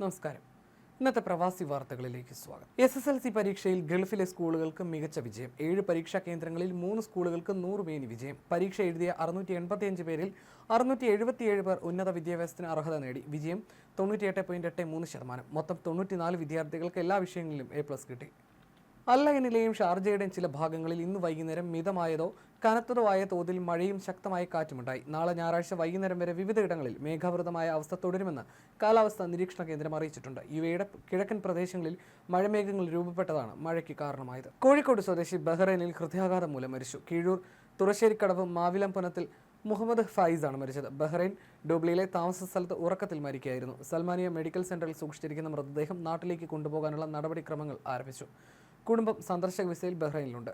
നമസ്കാരം. ഇന്നത്തെ പ്രവാസി വാർത്തകളിലേക്ക് സ്വാഗതം. എസ് എസ് എൽ സി പരീക്ഷയിൽ ഗൾഫിലെ സ്കൂളുകൾക്ക് മികച്ച വിജയം. ഏഴ് പരീക്ഷാ കേന്ദ്രങ്ങളിൽ മൂന്ന് സ്കൂളുകൾക്ക് നൂറ് മേനി വിജയം. പരീക്ഷ എഴുതിയ അറുന്നൂറ്റി എൺപത്തിയഞ്ച് പേരിൽ അറുന്നൂറ്റി എഴുപത്തിയേഴ് പേർ ഉന്നത വിദ്യാഭ്യാസത്തിന് അർഹത നേടി. വിജയം തൊണ്ണൂറ്റിയെട്ട് പോയിന്റ് എട്ട് മൂന്ന് ശതമാനം. മൊത്തം തൊണ്ണൂറ്റിനാല് വിദ്യാർത്ഥികൾക്ക് എല്ലാ വിഷയങ്ങളിലും എ പ്ലസ് കിട്ടി. അല്ലയനിലെയും ഷാർജയുടെയും ചില ഭാഗങ്ങളിൽ ഇന്ന് വൈകുന്നേരം മിതമായതോ കനത്തതോ ആയ തോതിൽ മഴയും ശക്തമായ കാറ്റുമുണ്ടായി. നാളെ ഞായറാഴ്ച വൈകുന്നേരം വരെ വിവിധയിടങ്ങളിൽ മേഘാവൃതമായ അവസ്ഥ തുടരുമെന്ന് കാലാവസ്ഥാ നിരീക്ഷണ കേന്ദ്രം അറിയിച്ചിട്ടുണ്ട്. ഇവയുടെ കിഴക്കൻ പ്രദേശങ്ങളിൽ മഴമേഘങ്ങൾ രൂപപ്പെട്ടതാണ് മഴയ്ക്ക് കാരണമായത്. കോഴിക്കോട് സ്വദേശി ബഹ്റൈനിൽ ഹൃദയാഘാതം മൂലം മരിച്ചു. കീഴൂർ തുറശ്ശേരിക്കടവ് മാവിലംപുനത്തിൽ മുഹമ്മദ് ഫൈസാണ് മരിച്ചത്. ബഹ്റൈൻ ഡോബ്ലിയിലെ താമസ സ്ഥലത്ത് ഉറക്കത്തിൽ മരിക്കുകയായിരുന്നു. സൽമാനിയ മെഡിക്കൽ സെന്ററിൽ സൂക്ഷിച്ചിരിക്കുന്ന മൃതദേഹം നാട്ടിലേക്ക് കൊണ്ടുപോകാനുള്ള നടപടിക്രമങ്ങൾ ആരംഭിച്ചു. കുടുംബം സന്ദർശക വിസയിൽ ബഹ്റൈനിലുണ്ട്.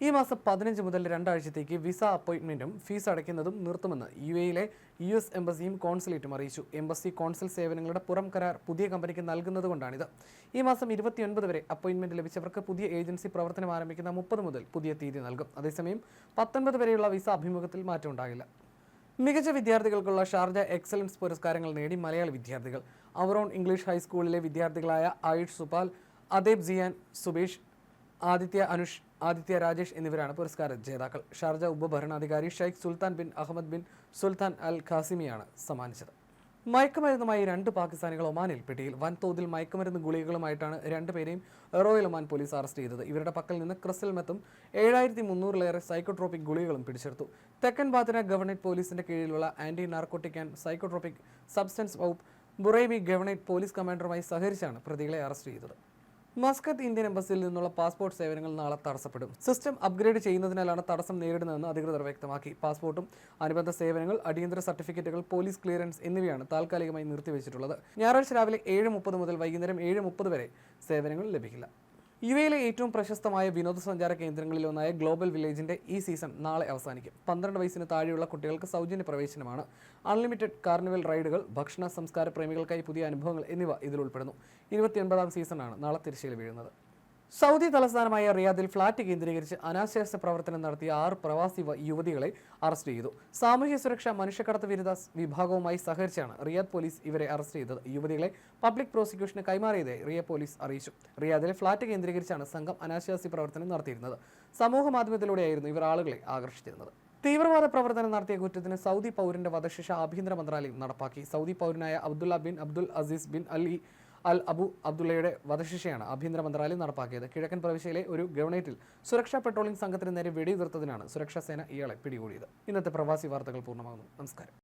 ഈ മാസം പതിനഞ്ച് മുതൽ രണ്ടാഴ്ചത്തേക്ക് വിസ അപ്പോയിൻമെന്റും ഫീസ് അടയ്ക്കുന്നതും നിർത്തുമെന്ന് യു എയിലെ യു എസ് എംബസിയും കോൺസുലേറ്റും അറിയിച്ചു. എംബസി കോൺസുൽ സേവനങ്ങളുടെ പുറം കരാർ പുതിയ കമ്പനിക്ക് നൽകുന്നതുകൊണ്ടാണിത്. ഈ മാസം ഇരുപത്തിയൊൻപത് വരെ അപ്പോയിന്റ്മെന്റ് ലഭിച്ചവർക്ക് പുതിയ ഏജൻസി പ്രവർത്തനം ആരംഭിക്കുന്ന മുപ്പത് മുതൽ പുതിയ തീയതി നൽകും. അതേസമയം പത്തൊൻപത് വരെയുള്ള വിസ അഭിമുഖത്തിൽ മാറ്റമുണ്ടാകില്ല മികച്ച വിദ്യാർത്ഥികൾക്കുള്ള ഷാർജ എക്സലൻസ് പുരസ്കാരങ്ങൾ നേടി മലയാളി വിദ്യാർത്ഥികൾ. അവറോൺ ഇംഗ്ലീഷ് ഹൈസ്കൂളിലെ വിദ്യാർത്ഥികളായ ആയുഷ് സുപാൽ അദേബ് സിയാൻ സുബേഷ് ആദിത്യ അനുഷ് ആദിത്യ രാജേഷ് എന്നിവരാണ് പുരസ്കാര ജേതാക്കൾ. Sharjah ഉപഭരണാധികാരി Sheikh Sultan bin Ahmed bin Sultan Al ഖാസിമിയാണ് സമ്മാനിച്ചത്. മയക്കുമരുന്നുമായി രണ്ട് പാകിസ്ഥാനികൾ ഒമാനിൽ പിടിയിൽ. വൻതോതിൽ മയക്കുമരുന്ന് ഗുളികകളുമായിട്ടാണ് രണ്ടുപേരെയും റോയൽ ഒമാൻ പോലീസ് അറസ്റ്റ് ചെയ്തത്. ഇവരുടെ പക്കൽ നിന്ന് ക്രിസ്റ്റൽ മെത്തും ഏഴായിരത്തി മുന്നൂറിലേറെ സൈക്കോട്രോപ്പിക് ഗുളികകളും പിടിച്ചെടുത്തു. തെക്കൻ ബാത്തിന ഗവർണേറ്റ് പോലീസിന്റെ കീഴിലുള്ള anti narcotic and psychotropic substance വകുപ്പ് ബുറൈബി ഗവർണേറ്റ് പോലീസ് കമാൻഡറുമായി സഹകരിച്ചാണ് പ്രതികളെ അറസ്റ്റ് ചെയ്തത്. മസ്കത്ത് ഇന്ത്യൻ എംബസിയിൽ നിന്നുള്ള പാസ്പോർട്ട് സേവനങ്ങൾ നാളെ തടസ്സപ്പെടും. സിസ്റ്റം അപ്ഗ്രേഡ് ചെയ്യുന്നതിനാലാണ് തടസ്സം നേരിടുന്നതെന്ന് അധികൃതർ വ്യക്തമാക്കി. പാസ്പോർട്ടും അനുബന്ധ സേവനങ്ങൾ അടിയന്തര സർട്ടിഫിക്കറ്റുകൾ പോലീസ് ക്ലിയറൻസ് എന്നിവയാണ് താൽക്കാലികമായി നിർത്തിവെച്ചിട്ടുള്ളത്. ഞായറാഴ്ച രാവിലെ ഏഴ് മുപ്പത് മുതൽ വൈകുന്നേരം ഏഴ് മുപ്പത് വരെ സേവനങ്ങൾ ലഭിക്കില്ല. യു എയിലെ ഏറ്റവും പ്രശസ്തമായ വിനോദസഞ്ചാര കേന്ദ്രങ്ങളിലൊന്നായ ഗ്ലോബൽ വില്ലേജിന്റെ ഈ സീസൺ നാളെ അവസാനിക്കും. പന്ത്രണ്ട് വയസ്സിന് താഴെയുള്ള കുട്ടികൾക്ക് സൗജന്യ പ്രവേശനമാണ്. അൺലിമിറ്റഡ് കാർണിവൽ റൈഡുകൾ ഭക്ഷണ സംസ്കാര പ്രേമികൾക്കായി പുതിയ അനുഭവങ്ങൾ എന്നിവ ഇതിൽ ഉൾപ്പെടുന്നു. ഇരുപത്തിയൊൻപതാം സീസണാണ് നാളെ തിരശ്ശീല വീഴുന്നത്. സൗദി തലസ്ഥാനമായ റിയാദിൽ ഫ്ളാറ്റ് കേന്ദ്രീകരിച്ച് അനാശാസ്യ പ്രവർത്തനം നടത്തിയ ആറ് പ്രവാസി യുവതികളെ അറസ്റ്റ് ചെയ്തു. സാമൂഹ്യ സുരക്ഷ മനുഷ്യക്കടത്ത് വിരുദ്ധ വിഭാഗവുമായി സഹകരിച്ചാണ് റിയാദ് പോലീസ് ഇവരെ അറസ്റ്റ് ചെയ്തത്. യുവതികളെ പബ്ലിക് പ്രോസിക്യൂഷന് കൈമാറിയതായി റിയ പോലീസ് അറിയിച്ചു. റിയാദിലെ ഫ്ളാറ്റ് കേന്ദ്രീകരിച്ചാണ് സംഘം അനാശാസ്യ പ്രവർത്തനം നടത്തിയിരുന്നത്. സമൂഹ മാധ്യമത്തിലൂടെയായിരുന്നു ഇവർ ആളുകളെ ആകർഷിച്ചിരുന്നത്. തീവ്രവാദ പ്രവർത്തനം നടത്തിയ കുറ്റത്തിന് സൗദി പൗരന്റെ വധശിക്ഷ ആഭ്യന്തര മന്ത്രാലയം നടപ്പാക്കി. Saudi പൗരനായ Abdullah bin Abdul Aziz bin Ali Al Abu അബ്ദുള്ളയുടെ വധശിക്ഷയാണ് ആഭ്യന്തര മന്ത്രാലയം നടപ്പാക്കിയത്. കിഴക്കൻ പ്രവിശ്യയിലെ ഒരു ഗവണേറ്റിൽ സുരക്ഷാ പെട്രോളിംഗ് സംഘത്തിന് നേരെ വെടിയുതിർത്തതിനാണ് സുരക്ഷാ സേന ഇയാളെ പിടികൂടിയത്. ഇന്നത്തെ പ്രവാസി വാർത്തകൾ പൂർണമാകുന്നു. നമസ്കാരം.